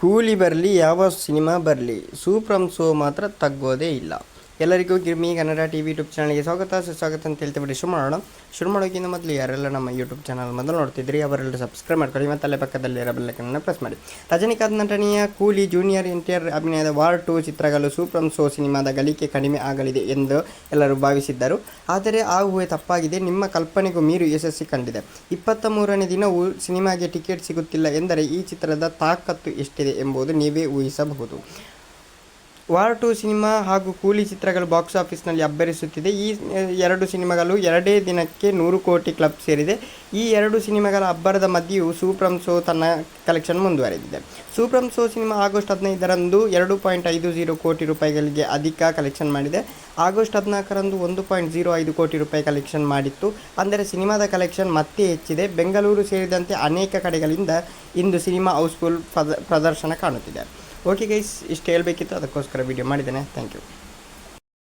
ಕೂಲಿ ಬರಲಿ ಯಾವ ಸಿನಿಮಾ ಬರಲಿ ಸೂಪ್ರಮ್ ಶೋ ಮಾತ್ರ ತಗ್ಗೋದೇ ಇಲ್ಲ. ಎಲ್ಲರಿಗೂ Girmi Kannada T V YouTube ಚಾನಲ್ಗೆ ಸ್ವಾಗತ, ಸುಸ್ವಾಗತ ಅಂತ ಹೇಳ್ತೀವಿ ಶುರು ಮಾಡೋಣ ಶುರು ಮಾಡೋಕ್ಕಿಂತ ಮೊದಲು ಯಾರೆಲ್ಲ ನಮ್ಮ ಯೂಟ್ಯೂಬ್ ಚಾನಲ್ ಮೊದಲು ನೋಡ್ತಿದ್ರಿ ಅವರೆಲ್ಲ ಸಬ್ಸ್ಕ್ರೈಬ್ ಮಾಡ್ಕೊಳ್ಳಿ ಮತ್ತು ಅಲ್ಲೇ ಪಕ್ಕದಲ್ಲಿ ಇರೋ ಬೆಲ್ಲಕ್ಕನ್ನು ಪ್ರೆಸ್ ಮಾಡಿ. ರಜನಿಕಾಂತ್ ನಟನೆಯ Coolie junior N T R ಅಭಿನಯದ ವಾರ್ ಟು ಚಿತ್ರಗಳು ಸೂಪ್ರಮ್ ಸೋ ಸಿನಿಮಾದ ಗಳಿಕೆ ಕಡಿಮೆ ಆಗಲಿದೆ ಎಂದು ಎಲ್ಲರೂ ಭಾವಿಸಿದ್ದರು. ಆದರೆ ಆ ಊಹೆ ತಪ್ಪಾಗಿದೆ. ನಿಮ್ಮ ಕಲ್ಪನೆಗೂ ಮೀರು ಯಶಸ್ವಿ ಕಂಡಿದೆ. ಇಪ್ಪತ್ತ ಮೂರನೇ ದಿನವೂ ಸಿನಿಮಾಗೆ ಟಿಕೆಟ್ ಸಿಗುತ್ತಿಲ್ಲ ಎಂದರೆ ಈ ಚಿತ್ರದ ತಾಕತ್ತು ಎಷ್ಟಿದೆ ಎಂಬುದು ನೀವೇ ಊಹಿಸಬಹುದು. ವಾರ್ ಟು ಸಿನಿಮಾ ಹಾಗೂ ಕೂಲಿ ಚಿತ್ರಗಳು ಬಾಕ್ಸ್ ಆಫೀಸ್ನಲ್ಲಿ ಅಬ್ಬರಿಸುತ್ತಿದೆ. ಈ ಎರಡು ಸಿನಿಮಾಗಳು ಎರಡೇ ದಿನಕ್ಕೆ ನೂರು ಕೋಟಿ ಕ್ಲಬ್ ಸೇರಿದೆ. ಈ ಎರಡು ಸಿನಿಮಾಗಳ ಅಬ್ಬರದ ಮಧ್ಯೆಯೂ ಸೂಪ್ರಮ್ ಸೋ ತನ್ನ ಕಲೆಕ್ಷನ್ ಮುಂದುವರೆದಿದೆ. ಸೂಪ್ರಮ್ ಸೋ ಸಿನಿಮಾ ಆಗಸ್ಟ್ ಹದಿನೈದರಂದು ಎರಡು ಪಾಯಿಂಟ್ ಐದು ಜೀರೋ ಕೋಟಿ ರೂಪಾಯಿಗಳಿಗೆ ಅಧಿಕ ಕಲೆಕ್ಷನ್ ಮಾಡಿದೆ. ಆಗಸ್ಟ್ ಹದಿನಾಲ್ಕರಂದು ಒಂದು ಪಾಯಿಂಟ್ ಜೀರೋ ಐದು ಕೋಟಿ ರೂಪಾಯಿ ಕಲೆಕ್ಷನ್ ಮಾಡಿತ್ತು. ಅಂದರೆ ಸಿನಿಮಾದ ಕಲೆಕ್ಷನ್ ಮತ್ತೆ ಹೆಚ್ಚಿದೆ. ಬೆಂಗಳೂರು ಸೇರಿದಂತೆ ಅನೇಕ ಕಡೆಗಳಿಂದ ಇಂದು ಸಿನಿಮಾ ಹೌಸ್ಫುಲ್ ಪ್ರದರ್ಶನ ಕಾಣುತ್ತಿದೆ. ಓಕೆ ಗೈಸ್ ಇಷ್ಟು ಹೇಳಬೇಕಿತ್ತು ಅದಕ್ಕೋಸ್ಕರ ವಿಡಿಯೋ ಮಾಡಿದ್ದೇನೆ. Thank you